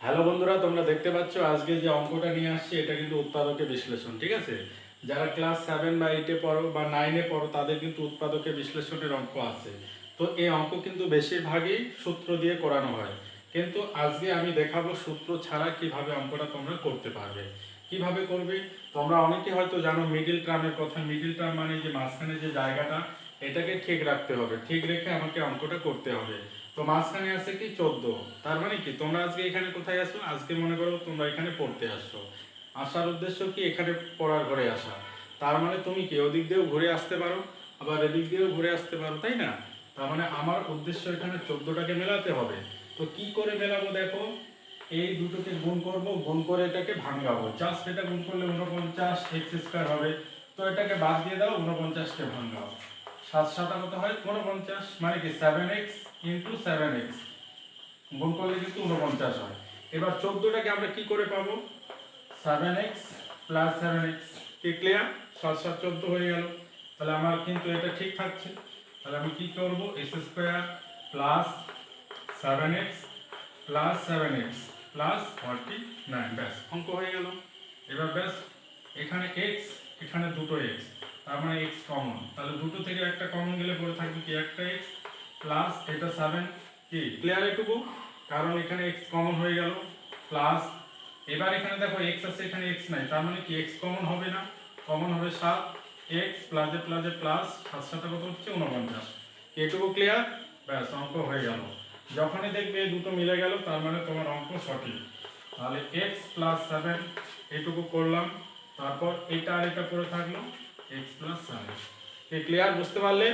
Hello বন্ধুরা, তোমরা দেখতে পাচ্ছ আজকে যে অঙ্কটা নিয়ে আসছি, এটা কিন্তু উৎপাদকের বিশ্লেষণ, ঠিক আছে? যারা ক্লাস সেভেন বা এইটে পড়ো বা নাইনে পড়ো, তাদের কিন্তু উৎপাদকের বিশ্লেষণের অঙ্ক আছে। তো এই অঙ্ক কিন্তু বেশিরভাগই সূত্র দিয়ে করানো হয়। কিন্তু আজকে আমি দেখাবো সূত্র ছাড়া কীভাবে অঙ্কটা তোমরা করতে পারবে। কীভাবে করবে? তোমরা অনেকে হয়তো জানো মিডিল টার্মের কথা। মিডিল টার্ম মানে যে মাঝখানে যে জায়গাটা, এটাকে ঠিক রাখতে হবে। ঠিক রেখে আমাকে অঙ্কটা করতে হবে। তো মাঝখানে আছে কি চোদ্দ। তার মানে কি, তোমরা আজকে এখানে কোথায় আসো? আজকে মনে করো তোমরা এখানে পড়তে আসছো। আসার উদ্দেশ্য কি? এখানে পড়ার ঘরে আসা। তার মানে তুমি কি, ওদিক দিয়েও ঘুরে আসতে পারো, আবার এদিক দিয়েও ঘুরে আসতে পারো, তাই না? তার মানে আমার উদ্দেশ্য এখানে চোদ্দটাকে মেলাতে হবে। তো কি করে মেলাবো দেখো? এই দুটোকে গুণ করব, গুণ করে এটাকে ভাঙাবো। জাস্ট এটা গুণ করলে উনপঞ্চাশ এক্স স্কোয়ার হবে। তো এটাকে বাদ দিয়ে দাও উনপঞ্চাশকে ভাঙাও। সাত সাতা কত হয় উনপঞ্চাশ মানে কি seven x into seven x গুণ করলে কিন্তু উনপঞ্চাশ হয়। এবার চোদ্দোটাকে আমরা কি করে পাবো? Seven x plus seven x কি ক্লিয়ার সাত সাত চোদ্দ হয়ে গেল। তাহলে আমার কিন্তু এটা ঠিক থাকছে। তাহলে আমি কি করব? X square plus seven x plus seven x plus forty nine ব্যাস, অঙ্ক হয়ে গেল। এবার ব্যাস, এখানে এক্স এখানে দুটো এক্স তার মানে এক্স কমন তাহলে দুটো থেকে একটা কমন গেলে পরে থাকবে কি? একটা এক্স প্লাস এটা সেভেন কি ক্লিয়ার এটুকু কারণ এখানে এক্স কমন হয়ে গেল। প্লাস এবার এখানে দেখো এক্স আছে, এখানে এক্স নাই। তার মানে কি? এক্স কমন হবে না। কমন হবে সাত। এক্স প্লাসে প্লাসে প্লাস সাত সাথে কত হচ্ছে? উনপঞ্চাশ এটুকু ক্লিয়ার ব্যাস, অঙ্ক হয়ে গেল। যখনই দেখবে দুটো মিলে গেল, তার মানে তোমার অঙ্ক সঠিক। তাহলে এক্স প্লাস সেভেন এটুকু করলাম। তারপর এটা আর এটা করে থাকল। এক্স প্লাস সেভেন ক্লিয়ার বুঝতে পারলে